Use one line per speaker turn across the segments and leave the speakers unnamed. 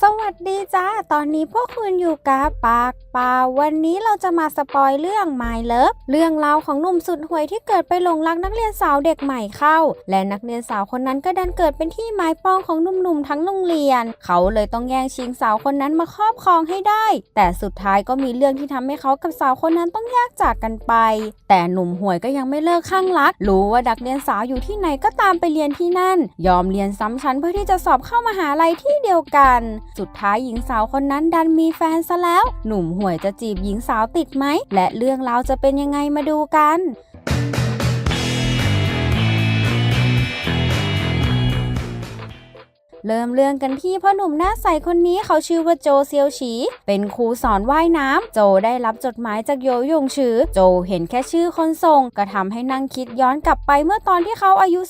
สวัสดีจ้า ตอนนี้พวกคุณอยู่กับปากป่าวันนี้เราจะมาสปอยเรื่อง My Love เรื่องราวของหนุ่มสุดห่วยที่เกิดไปหลงรักนักเรียนสาวเด็กใหม่เข้า และนักเรียนสาวคนนั้นก็ดันเกิดเป็นที่หมายปองของหนุ่มๆทั้งโรงเรียน เขาเลยต้องแย่งชิงสาวคนนั้นมาครอบครองให้ได้ แต่สุดท้ายก็มีเรื่องที่ทำให้เขากับสาวคนนั้นต้องแยกจากกันไป แต่หนุ่มห่วยก็ยังไม่เลิกข้างรัก รู้ว่านักเรียนสาวอยู่ที่ไหนก็ตามไปเรียนที่นั่น ยอมเรียนซ้ำชั้นเพื่อที่จะสอบเข้ามหาลัยที่เดียวกันสุดท้ายหญิงสาวคนนั้นดันมีแฟนซะแล้ว หนุ่มห่วยจะจีบหญิงสาวติดไหม และเรื่องราวจะเป็นยังไงมาดูกัน เริ่มเรื่องกันที่พ่อหนุ่มหน้าใสคนนี้เขาชื่อว่าโจเซียวฉี เป็นครูสอนว่ายน้ำโจได้รับจดหมายจากโยยงชือโจเห็นแค่ชื่อคนส่ง ก็ทำให้นั่งคิดย้อนกลับไปเมื่อตอนที่เขาอายุ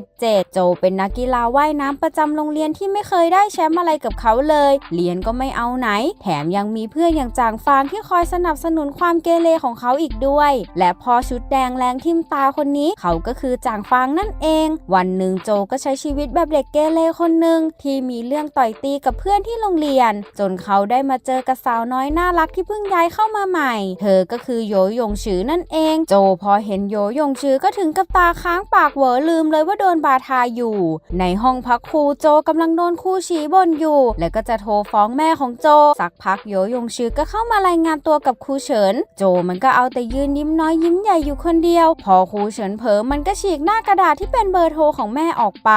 16-17 โจเป็นนักกีฬาว่ายน้ำประจำโรงเรียนที่ไม่เคยได้แชมป์อะไรกับเขาเลย เรียนก็ไม่เอาไหน แถมยังมีเพื่อนอย่างจางฟางที่คอยสนับสนุนความเกเรของเขาอีกด้วย และพอชุดแดงแรงทิมตาคนนี้ เขาก็คือจางฟางนั่นเอง วันหนึ่งโจก็ใช้ชีวิตแบบเด็กเกเรคนหนึ่งที่มีเรื่องต่อยตีกับเพื่อนที่โรงเรียน จนเขาได้มาเจอกับสาวน้อยน่ารักที่เพิ่งย้ายเข้ามาใหม่ เธอก็คือโยยงชือนั่นเอง โจพอเห็นโยยงชือก็ถึงกับตาค้างปากเหวอลืมเลยว่าโดนบาทาอยู่ ในห้องพักครูโจกำลังโดนครูชี้บนอยู่ แล้วก็จะโทรฟ้องแม่ของโจ สักพักโยยงชือก็เข้ามารายงานตัวกับครูเฉิน โจมันก็เอาแต่ยืนยิ้มน้อยยิ้มใหญ่อยู่คนเดียว พอครูเฉินเผลอมันก็ฉีกหน้ากระดาษที่เป็นเบอร์โทรของแม่ออกไป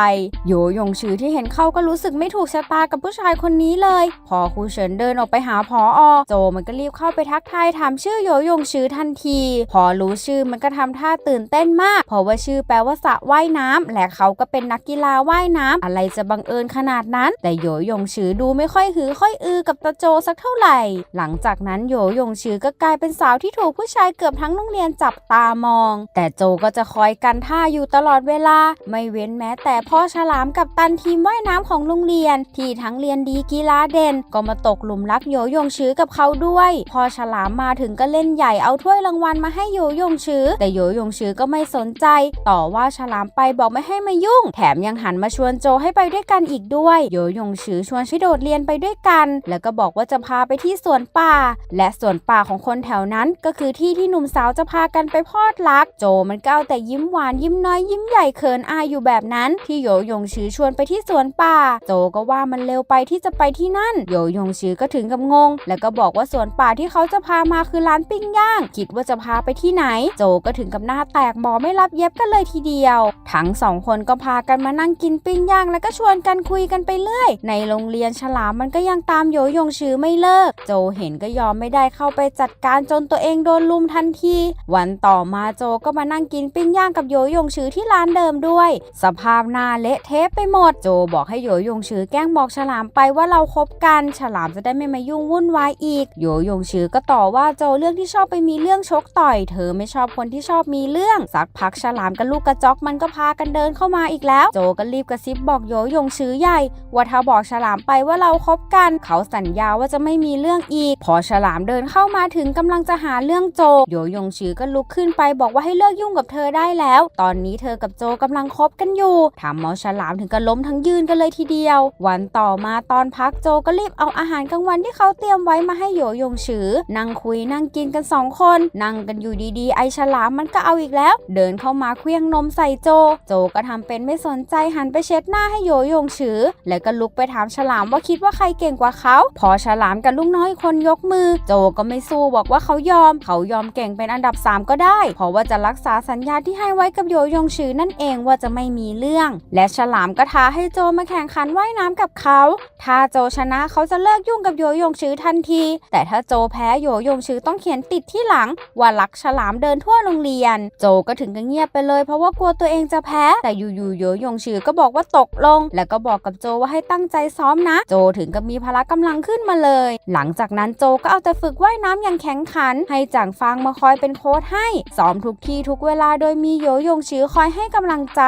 โยยงชือที่เห็นเข้าก็รู้สึกไม่ถูกชะตากับผู้ชายคนนี้เลย พอครูเฉินเดินออกไปหาพออโจมันก็รีบเข้าไปทักทายถามชื่อโยยงชื่อทันที พอรู้ชื่อมันก็ทำท่าตื่นเต้นมาก เพราะว่าชื่อแปลว่าสระว่ายน้ำและเขาก็เป็นนักกีฬาว่ายน้ำอะไรจะบังเอิญขนาดนั้น แต่โยยงชื่อดูไม่ค่อยหือค่อยอือกับตาโจสักเท่าไหร่ หลังจากนั้นโยยงชื่อก็กลายเป็นสาวที่ถูกผู้ชายเกือบทั้งโรงเรียนจับตามอง แต่โจก็จะคอยกันท่าอยู่ตลอดเวลา ไม่เว้นแม้แต่พ่อฉลามกับตันทีมว่ายน้ำของโรงเรียน ที่ทั้งเรียนดีกีฬาเด่น ก็มาตกหลุมรักโยยงชื้อกับเขาด้วย พอฉลามมาถึงก็เล่นใหญ่เอาถ้วยรางวัลมาให้โยยงชื้อ แต่โยยงชื้อก็ไม่สนใจ ต่อว่าฉลามไปบอกไม่ให้มายุ่ง แถมยังหันมาชวนโจให้ไปด้วยกันอีกด้วย โยยงชื้อชวนชิโดดเรียนไปด้วยกัน แล้วก็บอกว่าจะพาไปที่สวนป่า และสวนป่าของคนแถวนั้นก็คือที่ที่หนุ่มสาวจะพากันไปพอดรัก โจมันก็เอาแต่ยิ้มหวานยิ้มน้อยยิ้มใหญ่เขินอายอยู่แบบนั้นที่โยยงชื้อชวนไปที่สวนป่าโจก็ว่ามันเร็วไปที่จะไปที่นั่น โยยงชือก็ถึงกับงง แล้วก็บอกว่าสวนป่าที่เขาจะพามาคือร้านปิ้งย่าง คิดว่าจะพาไปที่ไหน โจก็ถึงกับหน้าแตกหมอไม่รับเย็บกันเลยทีเดียว ทั้งสองคนก็พากันมานั่งกินปิ้งย่าง แล้วก็ชวนกันคุยกันไปเรื่อย ในโรงเรียนฉลามมันก็ยังตามโยยงชือไม่เลิก โจเห็นก็ยอมไม่ได้เข้าไปจัดการจนตัวเองโดนลุมทันที วันต่อมาโจก็มานั่งกินปิ้งย่างกับโยยงชือที่ร้านเดิมด้วย สภาพหน้าเละเทะไปหมด โจบอกให้โยยงชือแกล้งบอกฉลามไปว่าเราคบกัน ฉลามจะได้ไม่มายุ่งวุ่นวายอีก โยยงชือก็ต่อว่าโจเรื่องที่ชอบไปมีเรื่องชกต่อย เธอไม่ชอบคนที่ชอบมีเรื่อง สักพักฉลามกับลูกกระจอกมันก็พากันเดินเข้ามาอีกแล้ว โจก็รีบกระซิบบอกโยยงชือใหญ่ ว่าถ้าบอกฉลามไปว่าเราคบกัน เขาสัญญาว่าจะไม่มีเรื่องอีก พอฉลามเดินเข้ามาถึงกำลังจะหาเรื่องโจ โยยงชือก็ลุกขึ้นไปบอกว่าให้เลิกยุ่งกับเธอได้แล้ว ตอนนี้เธอกับโจกำลังคบกันอยู่ทำเอาฉลามถึงกับล้มทั้งยืนกันเลยทีเดียว วันต่อมาตอนพักโจก็รีบเอาอาหารกลางวันที่เขาเตรียมไว้มาให้โยยงชือ นั่งคุยนั่งกินกันสองคน นั่งกันอยู่ดีๆ ไอฉลามมันก็เอาอีกแล้ว เดินเข้ามาเคลี้ยงนมใส่โจ โจก็ทำเป็นไม่สนใจหันไปเช็ดหน้าให้โยยงชือ แล้วก็ลุกไปถามฉลามว่าคิดว่าใครเก่งกว่าเขา พอฉลามกับลูกน้อยคนยกมือ โจก็ไม่สู้บอกว่าเขายอม เขายอมเก่งเป็นอันดับ 3 ก็ได้ เพราะว่าจะรักษาสัญญาที่ให้ไว้กับโยยงชือนั่นเองว่าจะไม่มีเรื่อง และฉลามก็ท้าให้โจมาแข่งขันว่ายน้ำกับเขา ถ้าโจชนะเขาจะเลิกยุ่งกับโยยงชื้อทันที แต่ถ้าโจแพ้โยยงชื้อต้องเขียนติดที่หลัง ว่ารักฉลามเดินทั่วโรงเรียน โจก็ถึงกับเงียบไปเลยเพราะว่ากลัวตัวเองจะแพ้ แต่อยู่ๆโยยงชื้อก็บอกว่าตกลง แล้วก็บอกกับโจว่าให้ตั้งใจซ้อมนะ โจถึงกับมีพละกำลังขึ้นมาเลย หลังจากนั้นโจก็เอาแต่ฝึกว่ายน้ำอย่างแข็งขัน ให้จางฟางมาคอยเป็นโค้ชให้ซ้อมทุกที่ทุกเวลาโดยมีโยยงชื้อคอยให้กำลังใจ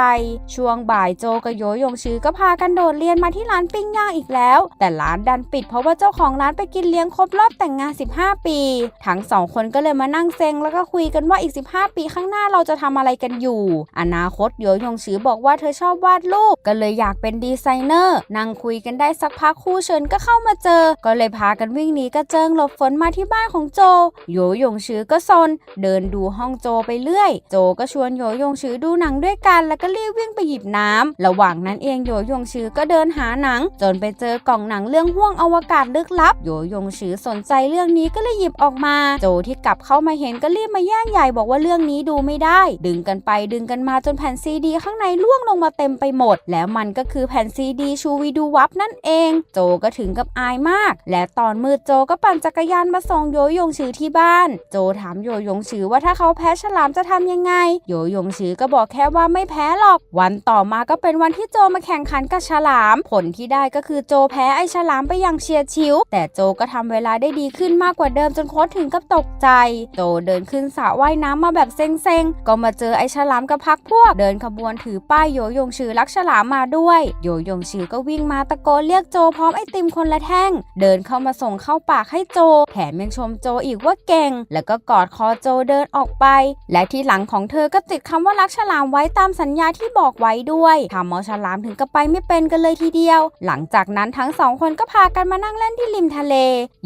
ช่วงบ่ายโจกับโยยงชื้อก็พากันโดดเรียนมาที่ร้านปิ้งย่างอีกแล้ว แต่ร้านดันปิดเพราะว่าเจ้าของร้านไปกินเลี้ยงครบรอบแต่งงาน 15 ปี ทั้งสองคนก็เลยมานั่งเซ็งแล้วก็คุยกันว่าอีก 15 ปีข้างหน้าเราจะทำอะไรกันอยู่ อนาคตโยยงชือบอกว่าเธอชอบวาดรูปก็เลยอยากเป็นดีไซเนอร์นั่งคุยกันได้สักพักคู่เชิญก็เข้ามาเจอ ก็เลยพากันวิ่งหนีกระเจิงหลบฝนมาที่บ้านของโจ โยยงชือก็ซน เดินดูห้องโจไปเรื่อย โจก็ชวนโยยงชือดูหนังด้วยกัน แล้วก็รีบวิ่งไปหยิบน้ำระหว่างนั้นเองโยยงชือก็เดินหาหนัง จนไปเจอกล่องหนังเรื่องห้วงอวกาศลึกลับ โยยงชือสนใจเรื่องนี้ก็เลยหยิบออกมา โจที่กลับเข้ามาเห็นก็รีบมาแย่งใหญ่บอกว่าเรื่องนี้ดูไม่ได้ ดึงกันไปดึงกันมาจนแผ่นซีดี ข้างในล่วงลงมาเต็มไปหมด แล้วมันก็คือแผ่นซีดีชูวีดูวับนั่นเอง โจก็ถึงกับอายมาก และตอนมืดโจก็ปั่นจักรยานมาส่งโยยงชือที่บ้าน โจถามโยยงชือว่าถ้าเขาแพ้ฉลามจะทำยังไง โยยงชือก็บอกแค่ว่าไม่แพ้หรอก วันต่อมาก็เป็นวันที่โจมาแข่งขันกับฉลาม ผลที่ได้ก็คือโจแพ้ไอฉลามไปอย่างเฉียดฉิว แต่โจก็ทำเวลาได้ดีขึ้นมากกว่าเดิมจนโค้ชถึงกับตกใจ โจเดินขึ้นสระว่ายน้ำมาแบบเซ็งๆ ก็มาเจอไอฉลามกับพักพวก เดินขบวนถือป้ายโยยงชื่อรักฉลามมาด้วย โยยงชื่อก็วิ่งมาตะโกนเรียกโจพร้อมไอติมคนละแท่ง เดินเข้ามาส่งเข้าปากให้โจ แถมยังชมโจอีกว่าเก่ง แล้วก็กอดคอโจเดินออกไป และที่หลังของเธอก็ติดคำว่ารักฉลามไว้ตามสัญญาที่บอกไว้ด้วยทำเอาฉลามถึงกับไปไม่เป็นกันเลยทีเดียว หลังจากนั้นทั้งสองคนก็พากันมานั่งเล่นที่ริมทะเล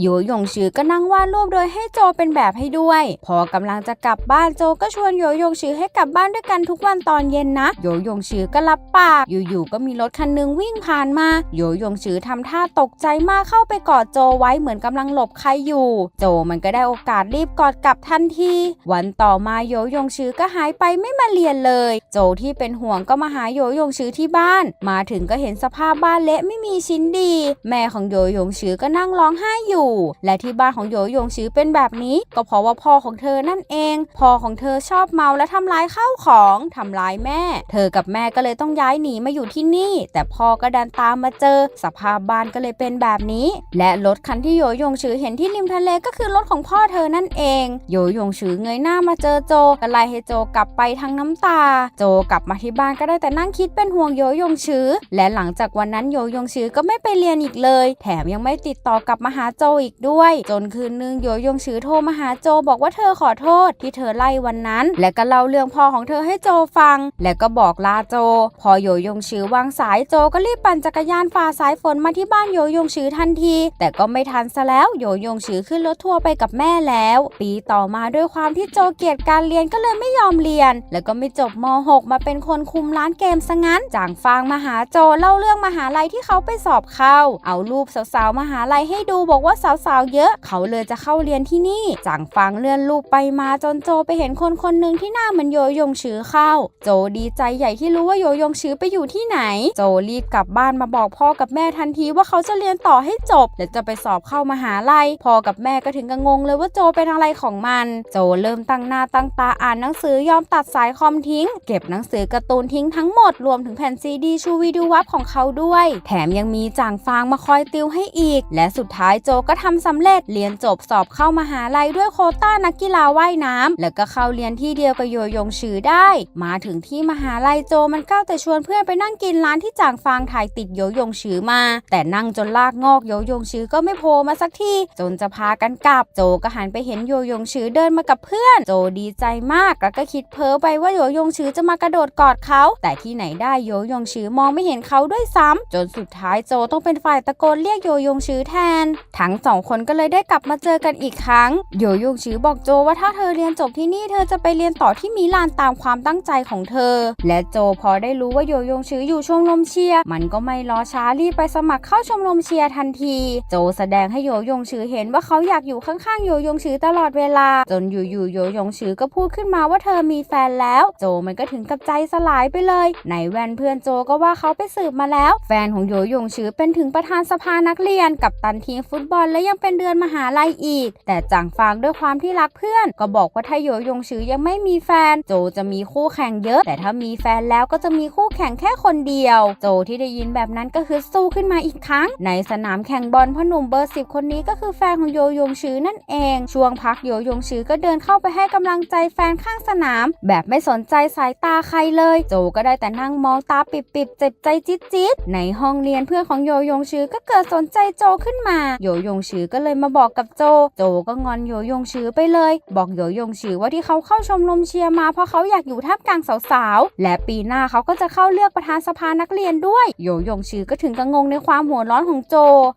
โยยงชือก็นั่งวาดรูปโดยให้โจเป็นแบบให้ด้วย พอกำลังจะกลับบ้านโจก็ชวนโยยงชือให้กลับบ้านด้วยกันทุกวันตอนเย็นนะโยยงชือก็รับปาก อยู่ๆก็มีรถคันหนึงวิ่งผ่านมาโยยงชือทำท่าตกใจมากเข้าไปกอดโจไว้เหมือนกำลังหลบใครอยู่ โจมันก็ได้โอกาสรีบกอดกลับทันที วันต่อมาโยยงชือก็หายไปไม่มาเรียนเลย โจที่เป็นห่วงก็มาหาโยยงชือที่บ้าน มาถึงก็เห็นสภาพบ้านเละไม่มีชิ้นดี แม่ของโยยงชือก็นั่งร้องไห้อยู่ และที่บ้านของโยยงชือเป็นแบบนี้ ก็เพราะว่าพ่อของเธอนั่นเอง พ่อของเธอชอบเมาและทำลายข้าวของทำลายแม่ เธอกับแม่ก็เลยต้องย้ายหนีมาอยู่ที่นี่ แต่พ่อก็ดันตามมาเจอ สภาพบ้านก็เลยเป็นแบบนี้ และรถคันที่โยยงชือเห็นที่ริมทะเลก็คือรถของพ่อเธอนั่นเอง โยยงชือเงยหน้ามาเจอโจก็ไล่ให้โจกลับไปทั้งน้ำตา โจกลับมาที่บ้านก็ได้แต่นั่งคิดเป็นห่วงโยยงชือและหลังจากวันนั้นโยยงชือก็ไม่ไปเรียนอีกเลย แถมยังไม่ติดต่อกลับมาหาโจอีกด้วย จนคืนนึงโยยงชือโทรมาหาโจบอกว่าเธอขอโทษที่เธอไล่วันนั้น และก็เล่าเรื่องพ่อของเธอให้โจฟัง และก็บอกลาโจ พอโยยงชือวางสายโจก็รีบปั่นจักรยานฝ่าสายฝนมาที่บ้านโยยงชือทันที แต่ก็ไม่ทันซะแล้วโยยงชือขึ้นรถทัวร์ไปกับแม่แล้ว ปีต่อมาด้วยความที่โจเกลียดการเรียนก็เลยไม่ยอมเรียน แล้วก็ไม่จบม .6 มาเป็นคนคุมร้านเกมซะงั้นจางฟางมาหาโจเล่าเรื่องมหาลัยที่เขาไปสอบเข้า เอารูปสาวๆมหาลัยให้ดูบอกว่าสาวๆเยอะ เขาเลยจะเข้าเรียนที่นี่จางฟางเลื่อนรูปไปมาจนโจไปเห็นคนคนหนึ่งที่หน้าเหมือนโยยงชื้อเข้า โจดีใจใหญ่ที่รู้ว่าโยยงชื้อไปอยู่ที่ไหน โจรีบกลับบ้านมาบอกพ่อกับแม่ทันทีว่าเขาจะเรียนต่อให้จบ และจะไปสอบเข้ามหาลัย พ่อกับแม่ก็ถึงกับงงเลยว่าโจเป็นอะไรของมัน โจเริ่มตั้งหน้าตั้งตาอ่านหนังสือยอมตัดสายคอมทิ้ง เก็บหนังสือการ์ตูนทิ้งทั้งหมดรวมถึงแผ่นซีดีชูวีดูวับของเขาด้วย แถมยังมีจ่างฟางมาคอยติวให้อีก และสุดท้ายโจก็ทำสำเร็จเรียนจบสอบเข้ามหาลัยด้วยโคต้านักกีฬาว่ายน้ำแล้วก็เข้าเรียนที่เดียวกับโยยงชือได้ มาถึงที่มหาลัยโจมันก้าวแต่ชวนเพื่อนไปนั่งกินร้านที่จ่างฟางถ่ายติดโยยงชือมา แต่นั่งจนลากงอกโยยงชือก็ไม่โผล่มาสักทีจนจะพากันกลับ โจก็หันไปเห็นโยยงชือเดินมากับเพื่อน โจดีใจมากแล้วก็คิดเพ้อไปว่าโยยงชือจะมากระโดดกอดเขา แต่ที่ไหนได้โยยงชือมองไม่เห็นเขาด้วยซ้ำจนสุดท้ายโจต้องเป็นฝ่ายตะโกนเรียกโยยงชือแทน ทั้งสองคนก็เลยได้กลับมาเจอกันอีกครั้ง โยยงชือบอกโจว่าถ้าเธอเรียนจบที่นี่เธอจะไปเรียนต่อที่มิลานตามความตั้งใจของเธอ และโจพอได้รู้ว่าโยยงชืออยู่ชมรมเชียร์มันก็ไม่รอช้ารีบไปสมัครเข้าชมรมเชียร์ทันที โจแสดงให้โยยงชือเห็นว่าเขาอยากอยู่ข้างๆโยยงชือตลอดเวลา จนอยู่ๆโยยงชือก็พูดขึ้นมาว่าเธอมีแฟนแล้ว โจมันก็ถึงกับใจสลายไปเลยไหนแวนเพื่อนโจก็ว่าเขาไปสืบมาแล้ว แฟนของโยยงชื่อเป็นถึงประธานสภานักเรียน กับตันทีมฟุตบอลและยังเป็นเดือนมหาลัยอีก แต่จางฟางด้วยความที่รักเพื่อน ก็บอกว่าถ้าโยยงชื่อยังไม่มีแฟน โจจะมีคู่แข่งเยอะ แต่ถ้ามีแฟนแล้วก็จะมีคู่แข่งแค่คนเดียว โจที่ได้ยินแบบนั้นก็คือสู้ขึ้นมาอีกครั้ง ในสนามแข่งบอลพ่อหนุ่มเบอร์สิบคนนี้ก็คือแฟนของโยยงชื่อนั่นเอง ช่วงพักโยยงชื่อก็เดินเข้าไปให้กำลังใจแฟนข้างสนาม แบบไม่สนใจสายตาใครเลย โจก็ได้แต่นั่งมองตาปิบๆเจ็บใจจี๊บจิ๊ดในห้องเรียนเพื่อนของโยยงชือก็เกิดสนใจโจขึ้นมา โยยงชือก็เลยมาบอกกับโจ โจก็งอนโยยงชือไปเลย บอกโยยงชือว่าที่เขาเข้าชมรมเชียร์มาเพราะเขาอยากอยู่ท่ามกลางสาวๆ และปีหน้าเขาก็จะเข้าเลือกประธานสภานักเรียนด้วย โยยงชือก็ถึงกับงงในความหัวร้อนของโจ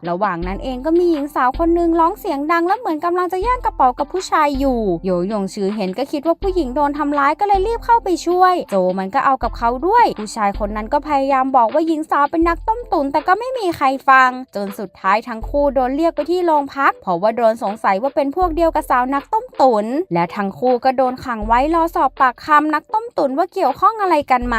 ระหว่างนั้นเองก็มีหญิงสาวคนหนึงร้องเสียงดัง และเหมือนกำลังจะแย่งกระเป๋ากับผู้ชายอยู่ โยยงชือเห็นก็คิดว่าผู้หญิงโดนทำร้ายก็เลยรีบเข้าไปช่วย โจมันก็เอากับเขาด้วย ผู้ชายคนนั้นก็พยายามบอกว่าหญิงสาวเป็นนักต้มตุ๋นแต่ก็ไม่มีใครฟัง จนสุดท้ายทั้งคู่โดนเรียกไปที่โรงพัก เพราะว่าโดนสงสัยว่าเป็นพวกเดียวกับสาวนักต้มตุ๋นและทั้งคู่ก็โดนขังไว้รอสอบปากคำนักต้มตุ๋นว่าเกี่ยวข้องอะไรกันไหม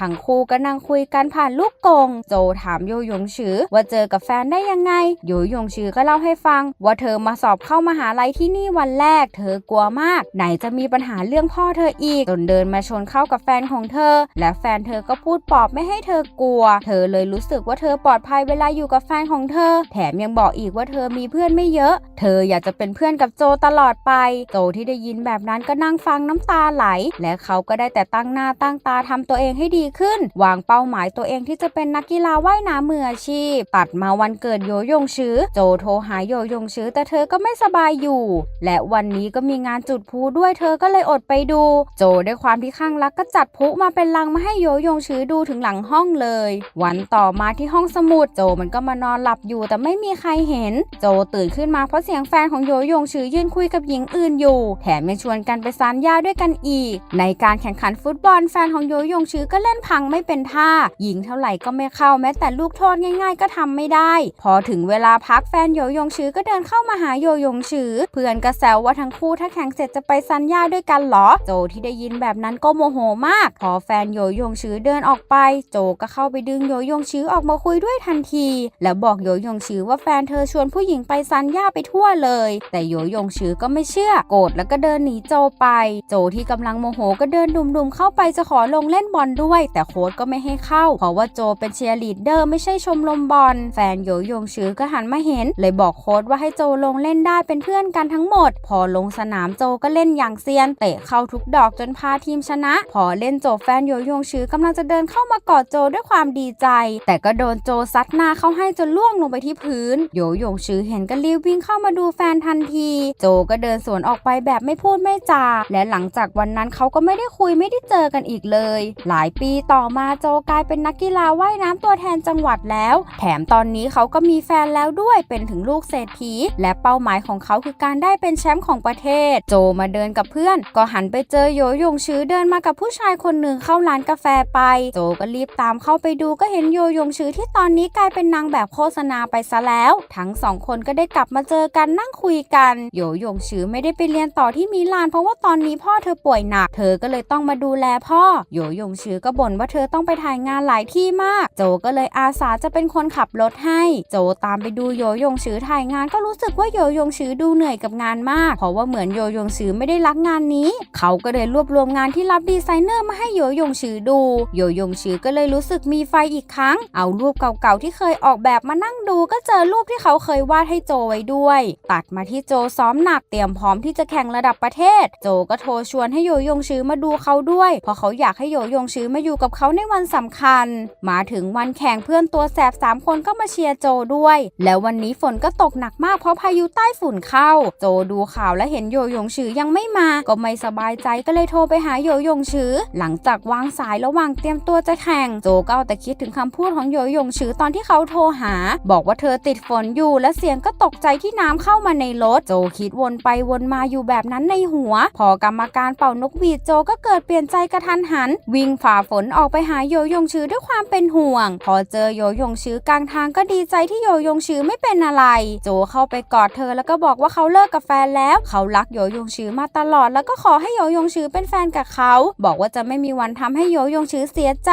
ทั้งคู่ก็นั่งคุยกันผ่านลูกกง โจถามโยยงชือว่าเจอกับแฟนได้ยังไงโยยงชือก็เล่าให้ฟัง ว่าเธอมาสอบเข้ามาหาลัยที่นี่วันแรก เธอกลัวมาก ไหนจะมีปัญหาเรื่องพ่อเธออีกจนเดินมาชนเข้ากับแฟนของเธอ และแฟนเธอก็พูดปลอบไม่ให้เธอกลัวเธอเลยรู้สึกว่าเธอปลอดภัยเวลาอยู่กับแฟนของเธอ แถมยังบอกอีกว่าเธอมีเพื่อนไม่เยอะ เธออยากจะเป็นเพื่อนกับโจตลอดไป โจที่ได้ยินแบบนั้นก็นั่งฟังน้ำตาไหล และเขาก็ได้แต่ตั้งหน้าตั้งตาทำตัวเองให้ดีขึ้น วางเป้าหมายตัวเองที่จะเป็นนักกีฬาว่ายน้ำมืออาชีพ ตัดมาวันเกิดโยยงชื้อ โจโทรหาโยยงชื้อ แต่เธอก็ไม่สบายอยู่ และวันนี้ก็มีงานจุดพลุด้วยเธอก็เลยอดไปดู โจด้วยความที่ข้างรักก็จัดพลุมาเป็นลังมาให้โยยงชื้อดูถึงหลังห้องเลยวันต่อมาที่ห้องสมุดโจมันก็มานอนหลับอยู่ แต่ไม่มีใครเห็น โจตื่นขึ้นมาเพราะเสียงแฟนของโยโยงชื้อยืนคุยกับหญิงอื่นอยู่ แถมยังชวนกันไปซานหญ้าด้วยกันอีก ในการแข่งขันฟุตบอลแฟนของโยโยงชื้อก็เล่นพังไม่เป็นท่า ยิงเท่าไหร่ก็ไม่เข้าแม้แต่ลูกโทษง่าย ๆ ก็ทำไม่ได้ พอถึงเวลาพักแฟนโยโยงชื้อก็เดินเข้ามาหาโยโยงชื้อเพื่อนก็แซวว่าทั้งคู่ถ้าแข่งเสร็จจะไปซันยาด้วยกันหรอ โจที่ได้ยินแบบนั้นก็โมโหมาก พอแฟนโยโยงชื้อเดินออกไป โจก็เข้าไปดึงโยยงชื้อออกมาคุยด้วยทันที แล้วบอกโยยงชื้อว่าแฟนเธอชวนผู้หญิงไปซันย่าไปทั่วเลย แต่โยยงชื้อก็ไม่เชื่อโกรธแล้วก็เดินหนีโจไป โจที่กำลังโมโหก็เดินดุมๆเข้าไปจะขอลงเล่นบอลด้วย แต่โค้ชก็ไม่ให้เข้า เพราะว่าโจเป็นเชียร์ลีดเดอร์ไม่ใช่ชมรมบอล แฟนโยยงชื้อก็หันมาเห็น เลยบอกโค้ชว่าให้โจลงเล่นได้เป็นเพื่อนกันทั้งหมด พอลงสนามโจก็เล่นอย่างเซียน เตะเข้าทุกดอกจนพาทีมชนะ พอเล่นจบแฟนโยยงชื้อกำลังจะเดินเข้ามากอดโจด้วยความดีใจ แต่ก็โดนโจซัดหน้าเข้าให้จนล่วงลงไปที่พื้น โยยงชื้อเห็นก็รีบวิ่งเข้ามาดูแฟนทันที โจก็เดินสวนออกไปแบบไม่พูดไม่จา และหลังจากวันนั้นเขาก็ไม่ได้คุยไม่ได้เจอกันอีกเลย หลายปีต่อมาโจกลายเป็นนักกีฬาว่ายน้ำตัวแทนจังหวัดแล้ว แถมตอนนี้เขาก็มีแฟนแล้วด้วยเป็นถึงลูกเศรษฐี และเป้าหมายของเขาคือการได้เป็นแชมป์ของประเทศ โจมาเดินกับเพื่อน ก็หันไปเจอโยยงชื้อเดินมากับผู้ชายคนหนึ่งเข้าร้านกาแฟไป โจก็รีบตามเข้าไปดูก็เห็นโยยงชื้อที่ตอนนี้กลายเป็นนางแบบโฆษณาไปซะแล้ว ทั้งสองคนก็ได้กลับมาเจอกันนั่งคุยกัน โยยงชื้อไม่ได้ไปเรียนต่อที่มิลาน เพราะว่าตอนนี้พ่อเธอป่วยหนัก เธอก็เลยต้องมาดูแลพ่อ โยยงชื้อก็บ่นว่าเธอต้องไปถ่ายงานหลายที่มาก โจก็เลยอาสาจะเป็นคนขับรถให้ โจตามไปดูโยยงชื้อถ่ายงานก็รู้สึกว่าโยยงชื้อดูเหนื่อยกับงานมาก เพราะว่าเหมือนโยยงชื้อไม่ได้รักงานนี้ เขาก็เลยรวบรวมงานที่รับดีไซเนอร์มาให้โยยงชื้อดู โยยงชื้อก็เลยรู้สึกมีไฟอีกครั้ง เอารูปเก่าๆที่เคยออกแบบมานั่งดูก็เจอรูปที่เขาเคยวาดให้โจไว้ด้วย ตัดมาที่โจซ้อมหนักเตรียมพร้อมที่จะแข่งระดับประเทศ โจก็โทรชวนให้โยยงชื้อมาดูเขาด้วย เพราะเขาอยากให้โยยงชื้อมาอยู่กับเขาในวันสำคัญ มาถึงวันแข่งเพื่อนตัวแสบสามคนก็มาเชียร์โจด้วย แล้ววันนี้ฝนก็ตกหนักมากเพราะพายุใต้ฝุ่นเข้า โจดูข่าวและเห็นโยยงชื้อยังไม่มา ก็ไม่สบายใจก็เลยโทรไปหาโยยงชื้อหลังจากวางสายระหว่างเตรียมตัวจะแข่ง โจก็เอาแต่คิดถึงคำพูดของโยยงชือตอนที่เขาโทรหา บอกว่าเธอติดฝนอยู่และเสียงก็ตกใจที่น้ำเข้ามาในรถ โจคิดวนไปวนมาอยู่แบบนั้นในหัว พอกรรมการเป่านกหวีดโจก็เกิดเปลี่ยนใจกระทันหัน วิ่งฝ่าฝนออกไปหาโยยงชือด้วยความเป็นห่วง พอเจอโยยงชือกลางทางก็ดีใจที่โยยงชือไม่เป็นอะไร โจเข้าไปกอดเธอแล้วก็บอกว่าเขาเลิกกับแฟนแล้ว เขารักโยยงชือมาตลอด แล้วก็ขอให้โยยงชือเป็นแฟนกับเขา บอกว่าจะไม่มีวันทำให้โยยงชือเสียใจ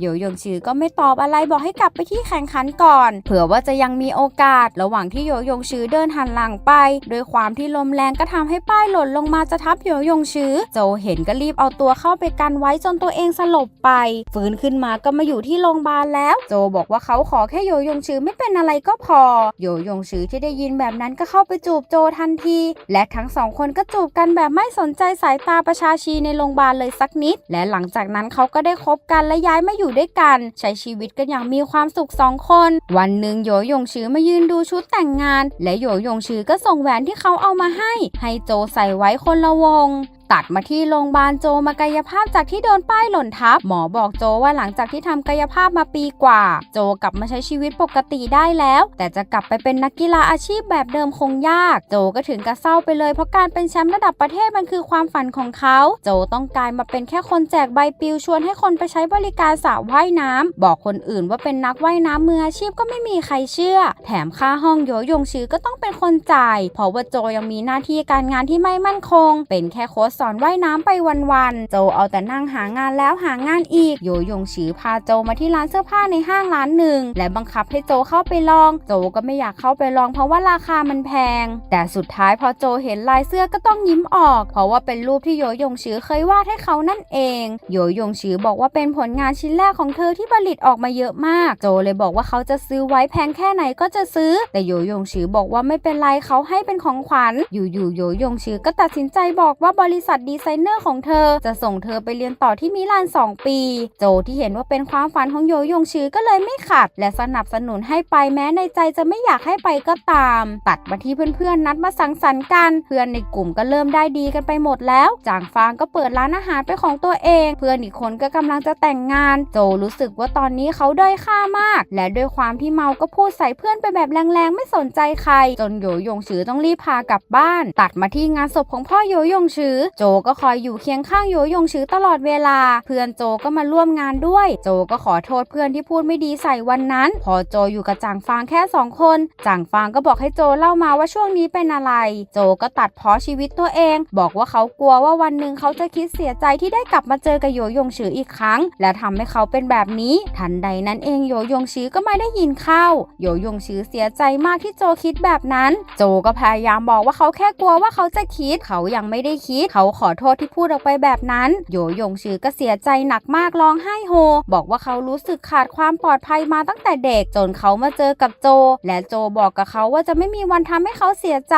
โยยงชือก็ไม่ตอบอะไรบอกให้กลับไปที่แข่งขันก่อน เผื่อว่าจะยังมีโอกาส ระหว่างที่โยยงชื้อเดินหันหลังไป โดยความที่ลมแรงก็ทำให้ป้ายหล่นลงมาจะทับโยยงชื้อ โจเห็นก็รีบเอาตัวเข้าไปกันไว้จนตัวเองสลบไป ฟื้นขึ้นมาก็มาอยู่ที่โรงพยาบาลแล้ว โจบอกว่าเขาขอแค่โยยงชื้อไม่เป็นอะไรก็พอ โยยงชื้อที่ได้ยินแบบนั้นก็เข้าไปจูบโจทันที และทั้งสองคนก็จูบกันแบบไม่สนใจสายตาประชาชีในโรงพยาบาลเลยสักนิด และหลังจากนั้นเขาก็ได้คบกันและย้ายมาอยู่ด้วยกัน เฉช้ชีวิตกันอย่างมีความสุขสองคน วันหนึ่งโยหยงชือมายืนดูชุดแต่งงาน และโยหยงชือก็ส่งแหวนที่เขาเอามาให้ ให้โจใส่ไว้คนละวงตัดมาที่โรงพยาบาลโจมากายภาพจากที่โดนป้ายหล่นทับ หมอบอกโจว่าหลังจากที่ทำกายภาพมาปีกว่า โจกลับมาใช้ชีวิตปกติได้แล้ว แต่จะกลับไปเป็นนักกีฬาอาชีพแบบเดิมคงยาก โจก็ถึงกับเศร้าไปเลยเพราะการเป็นแชมป์ระดับประเทศมันคือความฝันของเขา โจต้องกลายมาเป็นแค่คนแจกใบปลิวชวนให้คนไปใช้บริการสระว่ายน้ำบอกคนอื่นว่าเป็นนักว่ายน้ำมืออาชีพก็ไม่มีใครเชื่อ แถมค่าห้องโยยงชือก็ต้องเป็นคนจ่าย เพราะว่าโจยังมีหน้าที่การงานที่ไม่มั่นคง เป็นแค่โค้ชอนว่ายน้ำไปวันๆ โจเอาแต่นั่งหางานแล้วหางานอีก โยยงชือพาโจมาที่ร้านเสื้อผ้าในห้างร้านหนึ่ง และบังคับให้โจเข้าไปลอง โจก็ไม่อยากเข้าไปลองเพราะว่าราคามันแพง แต่สุดท้ายพอโจเห็นลายเสื้อก็ต้องยิ้มออก เพราะว่าเป็นรูปที่โยยงชือเคยวาดให้เขานั่นเอง โยยงชือบอกว่าเป็นผลงานชิ้นแรกของเธอที่ผลิตออกมาเยอะมาก โจเลยบอกว่าเขาจะซื้อไว้แพงแค่ไหนก็จะซื้อ แต่โยยงชือบอกว่าไม่เป็นไรเขาให้เป็นของขวัญ อยู่ๆโยยงชือก็ตัดสินใจบอกว่าบริษัทดีไซเนอร์ของเธอ จะส่งเธอไปเรียนต่อที่มิลาน 2 ปี โจที่เห็นว่าเป็นความฝันของโยยงชื่อก็เลยไม่ขัด และสนับสนุนให้ไปแม้ในใจจะไม่อยากให้ไปก็ตาม ตัดมาที่เพื่อนๆนัดมาสังสรรค์กัน เพื่อนในกลุ่มก็เริ่มได้ดีกันไปหมดแล้ว จางฟางก็เปิดร้านอาหารเป็นของตัวเอง เพื่อนอีกคนก็กำลังจะแต่งงาน โจรู้สึกว่าตอนนี้เขาด้อยค่ามาก และด้วยความที่เมาก็พูดใส่เพื่อนไปแบบแรงๆ ไม่สนใจใคร จนโยยงชื่อต้องรีบพากลับบ้าน ตัดมาที่งานศพของพ่อโยยงชื่อโจก็คอยอยู่เคียงข้างโยยงชื้อตลอดเวลา เพื่อนโจก็มาร่วมงานด้วย โจก็ขอโทษเพื่อนที่พูดไม่ดีใส่วันนั้น พอโจอยู่กับจางฟางแค่สองคนจางฟางก็บอกให้โจเล่ามาว่าช่วงนี้เป็นอะไร โจก็ตัดเพ้อชีวิตตัวเอง บอกว่าเขากลัวว่าวันหนึ่งเขาจะคิดเสียใจที่ได้กลับมาเจอกับโยยงชื้ออีกครั้ง และทำให้เขาเป็นแบบนี้ ทันใดนั้นเองโยยงชื้อก็ไม่ได้ยินเข้าโยยงชื้อเสียใจมากที่โจคิดแบบนั้น โจก็พยายามบอกว่าเขาแค่กลัวว่าเขาจะคิด เขายังไม่ได้คิดเขาขอโทษที่พูดออกไปแบบนั้น โยยงชือก็เสียใจหนักมากร้องไห้โฮ บอกว่าเขารู้สึกขาดความปลอดภัยมาตั้งแต่เด็ก จนเขามาเจอกับโจ และโจบอกกับเขาว่าจะไม่มีวันทำให้เขาเสียใจ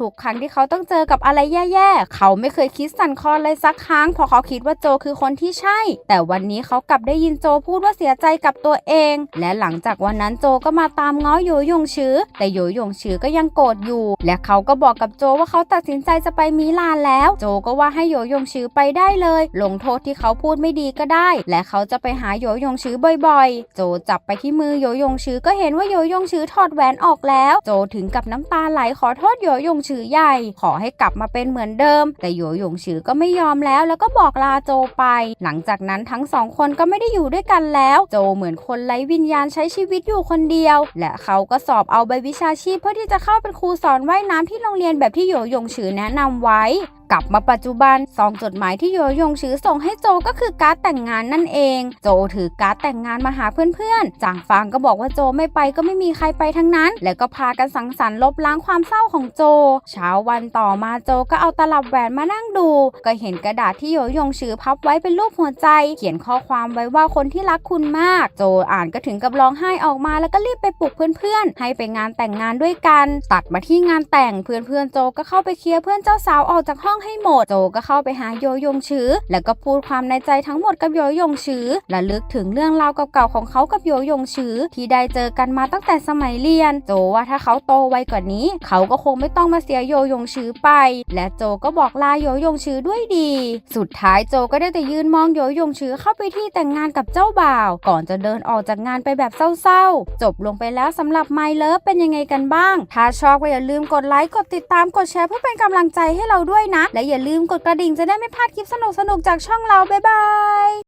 ทุกครั้งที่เขาต้องเจอกับอะไรแย่ๆ เขาไม่เคยคิดสั่นคลอนเลยสักครั้งเพราะเขาคิดว่าโจคือคนที่ใช่ แต่วันนี้เขากลับได้ยินโจพูดว่าเสียใจกับตัวเอง และหลังจากวันนั้นโจก็มาตามง้อโยยงชือแต่โยยงชือก็ยังโกรธอยู่ และเขาก็บอกกับโจว่าเขาตัดสินใจจะไปมิลานแล้ว โจก็ว่าให้โยยงชื้อไปได้เลย ลงโทษที่เขาพูดไม่ดีก็ได้ และเขาจะไปหาโยยงชื้อบ่อยๆ โจจับไปที่มือโยยงชื้อก็เห็นว่าโยยงชื้อถอดแหวนออกแล้ว โจถึงกับน้ำตาไหลขอโทษโยยงชื้อใหญ่ ขอให้กลับมาเป็นเหมือนเดิม แต่โยยงชื้อก็ไม่ยอมแล้วแล้วก็บอกลาโจไป หลังจากนั้นทั้งสองคนก็ไม่ได้อยู่ด้วยกันแล้ว โจเหมือนคนไร้วิญญาณใช้ชีวิตอยู่คนเดียว และเขาก็สอบเอาใบวิชาชีพเพื่อที่จะเข้าเป็นครูสอนว่ายน้ำที่โรงเรียนแบบที่โยยงชื้อแนะนำไว้ กลับมาปัจจุบันซองจดหมายที่โยยงชือส่งให้โจก็คือการ์ดแต่งงานนั่นเอง โจถือการ์ดแต่งงานมาหาเพื่อนๆ จางฟางก็บอกว่าโจไม่ไปก็ไม่มีใครไปทั้งนั้น แล้วก็พากันสังสรรค์ลบล้างความเศร้าของโจ เช้าวันต่อมาโจก็เอาตลับแหวนมานั่งดู ก็เห็นกระดาษที่โยยงชือพับไว้เป็นรูปหัวใจ เขียนข้อความไว้ว่าคนที่รักคุณมาก โจอ่านก็ถึงกับร้องไห้ออกมาแล้วก็รีบไปปลุกเพื่อนๆ ให้ไปงานแต่งงานด้วยกัน ตัดมาที่งานแต่งเพื่อนๆโจก็เข้าไปเคลียร์เพื่อนเจ้าสาวออกจากห้องให้หมด โจก็เข้าไปหาโยยงชือแล้วก็พูดความในใจทั้งหมดกับโยยงชือและลึกถึงเรื่องราวเก่าๆของเขากับโยยงชือที่ได้เจอกันมาตั้งแต่สมัยเรียน โจว่าถ้าเขาโตไวกว่านี้ เขาก็คงไม่ต้องมาเสียโยยงชื้อไป และโจก็บอกลาโยยงชื้อด้วยดี สุดท้ายโจก็ได้แต่ยืนมองโยยงชื้อเข้าไปที่แต่งงานกับเจ้าบ่าว ก่อนจะเดินออกจากงานไปแบบเศร้าๆ จบลงไปแล้วสำหรับ My Love เป็นยังไงกันบ้าง ถ้าชอบก็อย่าลืมกดไลค์ กดติดตาม กดแชร์เพื่อเป็นกำลังใจให้เราด้วยนะและอย่าลืมกดกระดิ่งจะได้ไม่พลาดคลิปสนุกๆจากช่องเราบ๊ายบาย